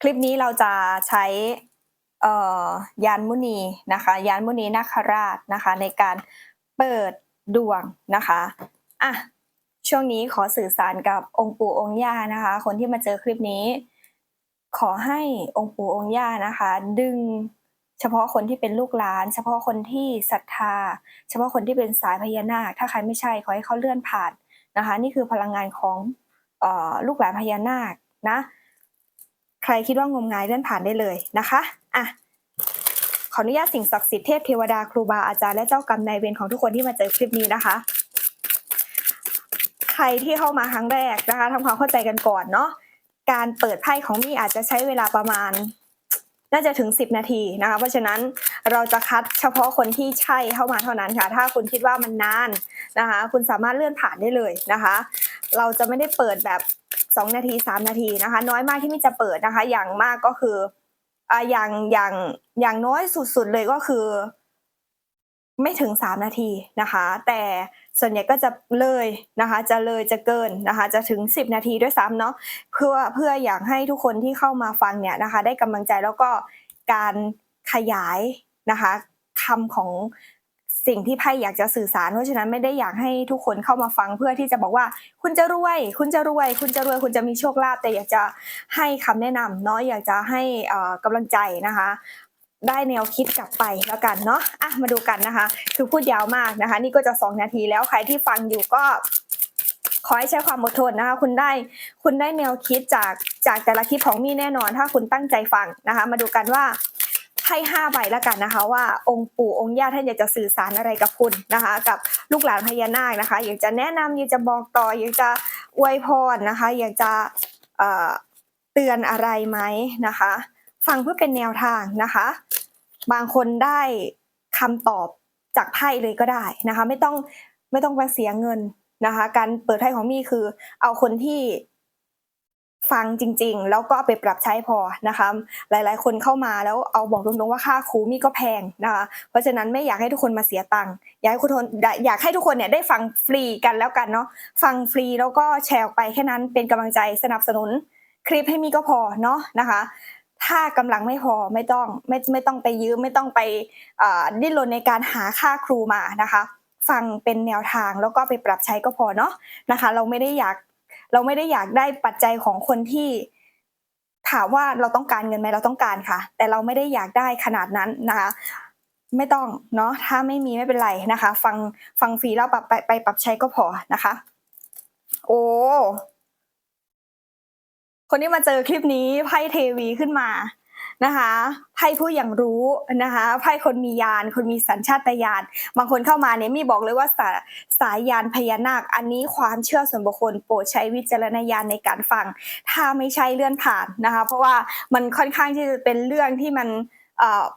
คลิปนี้เราจะใช้ยานมุนีนะคะยานมุนีนาคราชนะคะในการเปิดดวงนะคะอะช่วงนี้ขอสื่อสารกับองค์ปู่องค์ย่านะคะ คนที่มาเจอคลิปนี้ ขอให้องค์ปู่องค์ย่านะคะ ดึงเฉพาะคนที่เป็นลูกหลาน เฉพาะคนที่ศรัทธา เฉพาะคนที่เป็นสายพญานาค ถ้าใครไม่ใช่ขอให้เขาเลื่อนผ่านนะคะ นี่คือพลังงานของออลูกหลานพญานาคนะ ใครคิดว่างมงายเลื่อนผ่านได้เลยนะคะอะขออนุญาตสิ่งศักดิ์สิทธิ์เทพเทวดาครูบาอาจารย์และเจ้ากรรมนายเวรของทุกคนที่มาเจอคลิปนี้นะคะ ใครที่เข้ามาครั้งแรกนะคะทำความเข้าใจกันก่อนเนาะการเปิดไพ่ของมี่อาจจะใช้เวลาประมาณ น่าจะถึง 10 นาทีนะคะ เพราะฉะนั้นเราจะคัดเฉพาะคนที่ใช่เข้ามาเท่านั้นค่ะ ถ้าคุณคิดว่ามันนานนะคะ คุณสามารถเลื่อนผ่านได้เลยนะคะ เราจะไม่ได้เปิดแบบ 2 นาที 3 นาทีนะคะ น้อยมากที่มีจะเปิดนะคะ อย่างมากก็คืออ่าอย่างอย่างอย่างน้อยสุดๆเลยก็คือ ไม่ถึง 3 นาทีนะคะ แต่ส่วนใหญ่ก็จะเลยนะคะ จะเลยจะเกินนะคะ จะถึง 10 นาทีด้วยซ้ำเนาะเพื่อเพื่ออยากให้ทุกคนที่เข้ามาฟังเนี่ยนะคะ ได้กำลังใจแล้วก็การขยายนะคะคำของ สิ่งที่ไพ่อยากจะสื่อสารเพราะฉะนั้นไม่ได้อยากให้ทุกคนเข้ามาฟังเพื่อที่จะบอกว่า คุณจะรวย คุณจะรวย คุณจะรวย คุณจะมีโชคลาภแต่อยากจะให้คำแนะนำเนาะอยากจะให้เอ่อกำลังใจนะคะได้แนวคิดกลับไปแล้วกันเนาะอะมาดูกันนะคะ คือพูดยาวมากนะคะ นี่ก็จะสองนาทีแล้วใครที่ฟังอยู่ก็ขอให้ใช้ความอดทนนะคะ คุณได้คุณได้แนวคิดจากจากแต่ละคลิปของมี่แน่นอน ถ้าคุณตั้งใจฟังนะคะ มาดูกันว่า ไพ่ห้าใบแล้วกันนะคะ ว่าองค์ปู่องค์ย่าท่านอยากจะสื่อสารอะไรกับคุณนะคะ กับลูกหลานพญานาคนะคะ อยากจะแนะนำอยากจะบอกต่ออยากจะอวยพรนะคะ อยากจะเตือนอะไรไหมนะคะ ฟังเพื่อเป็นแนวทางนะคะ บางคนได้คำตอบจากไพ่เลยก็ได้นะคะ ไม่ต้องไม่ต้องไปเสียเงินนะคะ การเปิดไพ่ของมี่คือเอาคนที่ ฟังจริง ๆ แล้วก็ไปปรับใช้พอนะคะ หลายๆ คนเข้ามาแล้วเอาบอกตรงๆว่าค่าครูมี่ก็แพงนะคะ เพราะฉะนั้นไม่อยากให้ทุกคนมาเสียตังค์อยากให้ทุกคนอยากให้ทุกคนเนี่ยได้ฟังฟรีกันแล้วกันเนาะฟังฟรีแล้วก็แชร์ออกไปแค่นั้นเป็นกำลังใจสนับสนุนคลิปให้มี่ก็พอเนาะนะคะ ถ้ากำลังไม่พอไม่ต้องไม่ไม่ต้องไปยืมไม่ต้องไปดิ้นรนในการหาค่าครูมานะคะ ฟังเป็นแนวทางแล้วก็ไปปรับใช้ก็พอเนาะนะคะ เราไม่ได้อยาก เราไม่ได้อยากได้ปัจจัยของคนที่ถามว่าเราต้องการเงินไหมเราต้องการค่ะ แต่เราไม่ได้อยากได้ขนาดนั้นนะคะไม่ต้องเนาะถ้าไม่มีไม่เป็นไรนะคะ ฟังฟังฟรีแล้วปรับไปไปปรับใช้ก็พอนะคะ โอ้คนที่มาเจอคลิปนี้ไพ่เทวีขึ้นมา นะคะไพ่ผู้อย่างรู้นะคะไพ่คนมียาน คนมีสัญชาตญาณบางคนเข้ามาเนี่ยมีบอกเลยว่าสาสายยานพญานาค อันนี้ความเชื่อส่วนบุคคลโปรดใช้วิจารณญาณในการฟัง ถ้าไม่ใช่เลื่อนผ่านนะคะ เพราะว่ามันค่อนข้างที่จะเป็นเรื่องที่มัน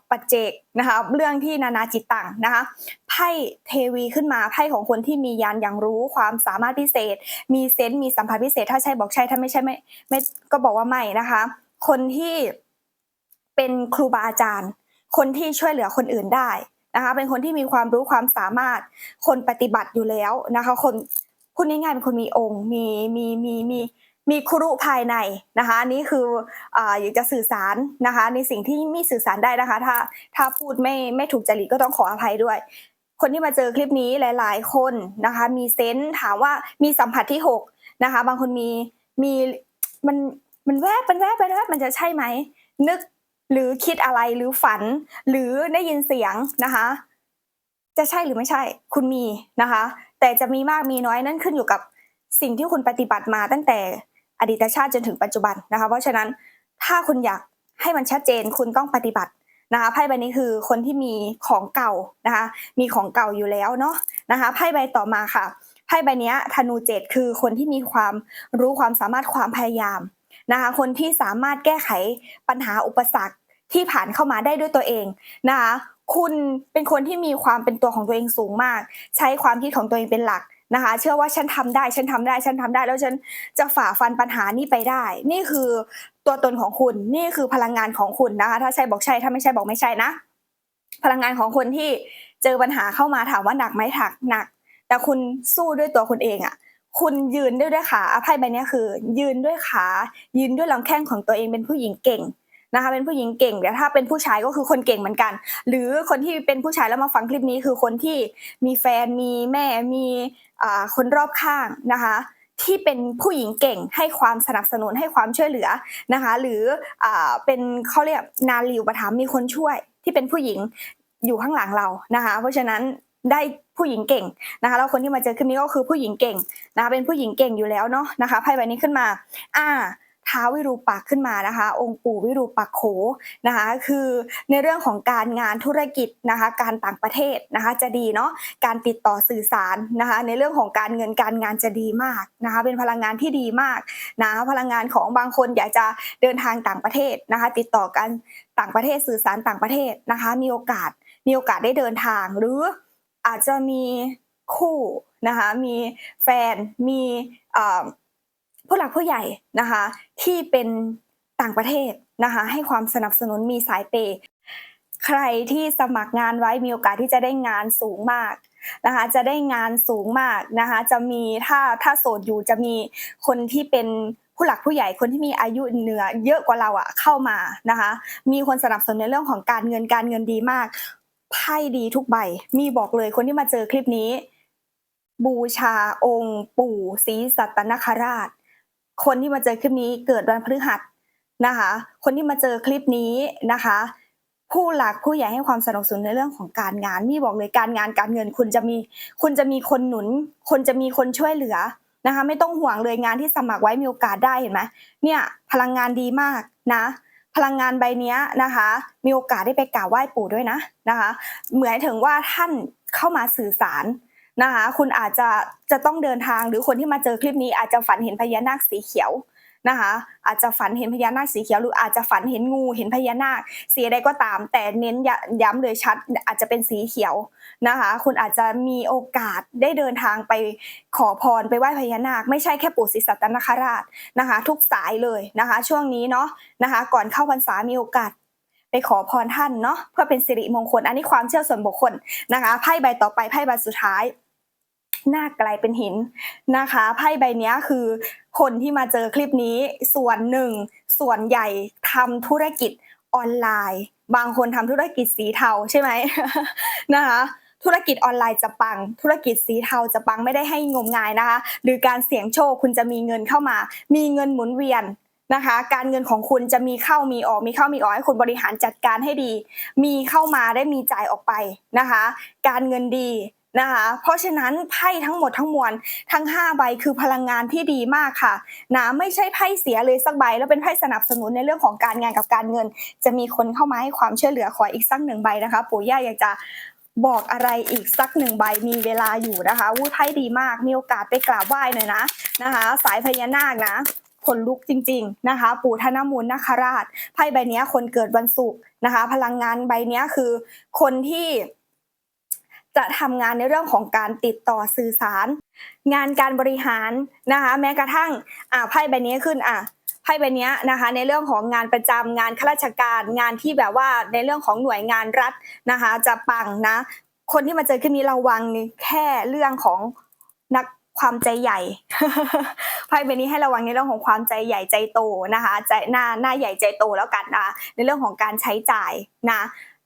ปัจเจกนะคะเรื่องที่นานาจิตตังนะคะไพ่เทวีขึ้นมาไพ่ของคนที่มียานอย่างรู้ความสามารถพิเศษ มีเซนต์มีสัมผัสพิเศษ ถ้าใช่บอกใช่ถ้าไม่ใช่ไม่ไม่ก็บอกว่าไม่นะคะ คนที่ เป็นครูบาอาจารย์ คนที่ช่วยเหลือคนอื่นได้นะคะ เป็นคนที่มีความรู้ความสามารถ คนปฏิบัติอยู่แล้วนะคะ คนพูดง่ายๆเป็นคนมีองค์ มีมีมีมีมีครุภายในนะคะอันนี้คืออยากจะสื่อสารนะคะ ในสิ่งที่มีสื่อสารได้นะคะ ถ้าถ้าพูดไม่ไม่ถูกจริตก็ต้องขออภัยด้วย คนที่มาเจอคลิปนี้หลาย ๆ คนนะคะ มีเซนส์ถามว่ามีสัมผัสที่หกนะคะ บางคนมีมีมันมันแวบมันแวบไปแวบมันจะใช่ไหมนึก หรือคิดอะไรหรือฝัน หรือได้ยินเสียงนะคะ จะใช่หรือไม่ใช่ คุณมีนะคะ แต่จะมีมากมีน้อยนั่นขึ้นอยู่กับสิ่งที่คุณปฏิบัติมาตั้งแต่อดีตชาติจนถึงปัจจุบันนะคะ เพราะฉะนั้นถ้าคุณอยากให้มันชัดเจนคุณต้องปฏิบัตินะคะไพ่ใบนี้คือคนที่มีของเก่านะคะ มีของเก่าอยู่แล้วเนาะนะคะไพ่ใบต่อมาค่ะไพ่ใบนี้ธนูเจ็ดคือคนที่มีความรู้ความสามารถความพยายามนะคะ คนที่สามารถแก้ไขปัญหาอุปสรรค ที่ผ่านเข้ามาได้ด้วยตัวเองนะคะคุณเป็นคนที่มีความเป็นตัวของตัวเองสูงมาก ใช้ความคิดของตัวเองเป็นหลักนะคะ เชื่อว่าฉันทำได้ ฉันทำได้ ฉันทำได้ แล้วฉันจะฝ่าฟันปัญหานี้ไปได้ นี่คือตัวตนของคุณ นี่คือพลังงานของคุณนะคะ ถ้าใช่บอกใช่ ถ้าไม่ใช่บอกไม่ใช่นะ พลังงานของคนที่เจอปัญหาเข้ามาถามว่าหนักไหมถักหนัก แต่คุณสู้ด้วยตัวคุณเองอะ่ะ คุณยืนด้วยด้วยขาอะไพ่ใบเนี้ยคือ ยืนด้วยขา ยืนด้วยลำแข้งของตัวเองเป็นผู้หญิงเก่ง นะคะเป็นผู้หญิงเก่งแต่ถ้าเป็นผู้ชายก็คือคนเก่งเหมือนกัน หรือคนที่เป็นผู้ชายแล้วมาฟังคลิปนี้คือคนที่มีแฟนมีแม่มีคนรอบข้างนะคะที่เป็นผู้หญิงเก่งให้ความสนับสนุนให้ความช่วยเหลือนะคะ หรืออเป็นเขาเรียกนารีอุปถัมภ์มีคนช่วย ที่เป็นผู้หญิงอยู่ข้างหลังเรานะคะ เพราะฉะนั้นได้ผู้หญิงเก่งนะคะแล้วคนที่มาเจอคลิปนี้ก็คือผู้หญิงเก่งนะคะเป็นผู้หญิงเก่งอยู่แล้วเนาะนะคะไพ่ใบนี้ขึ้นมา อ่า ท้าววิรูปักขึ้นมานะคะ องค์ปู่วิรูปักโขนะคะคือในเรื่องของการงานธุรกิจนะคะการต่างประเทศนะคะจะดีเนาะการติดต่อสื่อสารนะคะในเรื่องของการเงินการงานจะดีมากนะคะเป็นพลังงานที่ดีมากนะพลังงานของบางคนอยากจะเดินทางต่างประเทศนะคะติดต่อกันต่างประเทศสื่อสารต่างประเทศนะคะมีโอกาสมีโอกาสได้เดินทางหรืออาจจะมีคู่นะคะมีแฟนมีอ่อ ผู้หลักผู้ใหญ่นะคะ ที่เป็นต่างประเทศนะคะ ให้ความสนับสนุนมีสายเปย์ใครที่สมัครงานไว้มีโอกาสที่จะได้งานสูงมากนะคะจะได้งานสูงมากนะคะจะมีถ้าถ้าโสดอยู่จะมีคนที่เป็นผู้หลักผู้ใหญ่คนที่มีอายุเหนือเยอะกว่าเราอะเข้ามานะคะมีคนสนับสนุนในเรื่องของการเงินการเงินดีมากไพ่ดีทุกใบ มีบอกเลยคนที่มาเจอคลิปนี้ บูชาองค์ ปู่ศรีสัตนคราช คนที่มาเจอคลิปนี้เกิดวันพฤหัสนะคะ คนที่มาเจอคลิปนี้นะคะ ผู้หลักผู้ใหญ่ให้ความสนับสนุนในเรื่องของการงานมี่บอกเลยการงานการเงินคุณจะมีคุณจะมีคนหนุนคนจะมีคนช่วยเหลือนะคะ ไม่ต้องห่วงเลยงานที่สมัครไว้มีโอกาสได้เห็นไหมเนี่ยพลังงานดีมากนะ พลังงานใบนี้นะคะ มีโอกาสได้ไปกราบไหว้ปู่ด้วยนะนะคะ เหมือนถึงว่าท่านเข้ามาสื่อสาร นะคะคุณอาจจะจะต้องเดินทางหรือคนที่มาเจอคลิปนี้อาจจะฝันเห็นพญานาคสีเขียวนะคะอาจจะฝันเห็นพญานาคสีเขียวหรืออาจจะฝันเห็นงูเห็นพญานาคสีใดก็ตาม แต่เน้นย้ำเลยชัดอาจจะเป็นสีเขียวนะคะคุณอาจจะมีโอกาสได้เดินทางไปขอพรไปไหว้พญานาค ไม่ใช่แค่ปู่ศรีสัตนคราชนะคะ ทุกสายเลยนะคะ ช่วงนี้เนาะนะคะ ก่อนเข้าพรรษามีโอกาสไปขอพรท่านเนาะเพื่อเป็นสิริมงคลอันนี้ความเชื่อส่วนบุคคลนะคะไพ่ใบต่อไปไพ่ใบสุดท้าย หน้ากลายเป็นหินนะคะไพ่ใบนี้คือคนที่มาเจอคลิปนี้ส่วนหนึ่ง ส่วนใหญ่ทำธุรกิจออนไลน์ บางคนทำธุรกิจสีเทาใช่ไหมนะคะธุรกิจออนไลน์จะปัง ธุรกิจสีเทาจะปังไม่ได้ให้งมงายนะคะ หรือการเสี่ยงโชคคุณจะมีเงินเข้ามา มีเงินหมุนเวียนนะคะ การเงินของคุณจะมีเข้ามีออก มีเข้ามีออกให้คุณบริหารจัดการให้ดี มีเข้ามาได้มีจ่ายออกไปนะคะ การเงินดี นะคะ เพราะฉะนั้นไพ่ทั้งหมดทั้งมวลทั้ง 5 ใบคือพลังงานที่ดีมากค่ะนะไม่ใช่ไพ่เสียเลยสักใบ แล้วเป็นไพ่สนับสนุนในเรื่องของการงานกับการเงิน จะมีคนเข้ามาให้ความช่วยเหลือขออีกสักหนึ่งใบนะคะ ปู่ย่าอยากจะบอกอะไรอีกสักหนึ่งใบมีเวลาอยู่นะคะวุ้ยไพ่ดีมาก มีโอกาสไปกราบไหว้หน่อยนะนะคะ สายพญานาคนะขนลุกจริง ๆนะคะ ปู่ธนมูลนาคราชไพ่ใบนี้คนเกิดวันศุกร์นะคะ พลังงานใบนี้คือคนที่ จะทำงานในเรื่องของการติดต่อสื่อสาร งานการบริหารนะคะ แม้กระทั่งอ่าไพ่ใบนี้ขึ้นอะไพ่ใบนี้นะคะ ในเรื่องของงานประจำงานข้าราชการงานที่แบบว่าในเรื่องของหน่วยงานรัฐนะคะ จะปังนะ คนที่มาเจอคลิปนี้ระวังนี่แค่เรื่องของนักความใจใหญ่ไพ่ใบนี้ให้ระวังในเรื่องของความใจใหญ่ใจโตนะคะ ใจหน้าหน้าใหญ่ใจโตแล้วกันนะในเรื่องของการใช้จ่ายนะ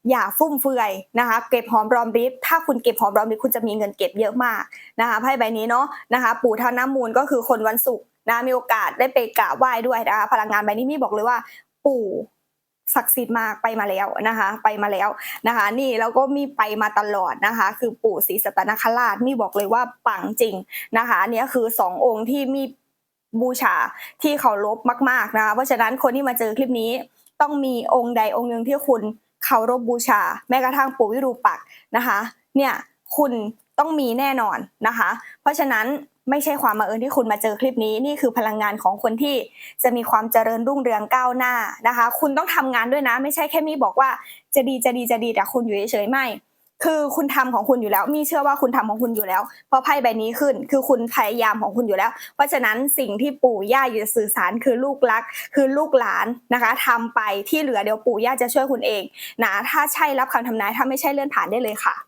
อย่าฟุ่มเฟือยนะคะเก็บหอมรอมริบถ้าคุณเก็บหอมรอมริบคุณจะมีเงินเก็บเยอะมากนะคะไพ่ใบนี้เนาะนะคะปู่ท่าน้ำมูลก็คือคนวันศุกร์นะมีโอกาสได้ไปกราบไหว้ด้วยนะคะพลังงานใบนี้มีบอกเลยว่า ปู่ศักดิ์สิทธิ์มากไปมาแล้วนะคะ ไปมาแล้วนะคะ นี่แล้วก็มีไปมาตลอดนะคะ คือปู่ศรีสัตนคราชมีบอกเลยว่าปังจริงนะคะอันเนี้ยคือสององค์ที่มีบูชาที่เคารพมาก ๆนะคะเพราะฉะนั้นคนที่มาเจอคลิปนี้ต้องมีองค์ใดองค์หนึ่งที่คุณ เคารพบูชา แม้กระทั่งปู่วิรูปักษ์นะคะเนี่ยคุณต้องมีแน่นอนนะคะ เพราะฉะนั้นไม่ใช่ความบังเอิญที่คุณมาเจอคลิปนี้นี่คือพลังงานของคนที่จะมีความเจริญรุ่งเรืองก้าวหน้านะคะ คุณต้องทำงานด้วยนะ ไม่ใช่แค่มีบอกว่าจะดีจะดีจะดีแต่คุณอยู่เฉยๆไม่ คือคุณทำของคุณอยู่แล้ว มีเชื่อว่าคุณทำของคุณอยู่แล้ว เพราะไพ่ใบนี้ขึ้น คือคุณพยายามของคุณอยู่แล้ว เพราะฉะนั้นสิ่งที่ปู่ย่าอยู่จะสื่อสารคือลูกรัก คือลูกหลานนะคะทำไปที่เหลือเดี๋ยวปู่ย่าจะช่วยคุณเองนะถ้าใช่รับคำทำนายถ้าไม่ใช่เลื่อนผ่านได้เลยค่ะ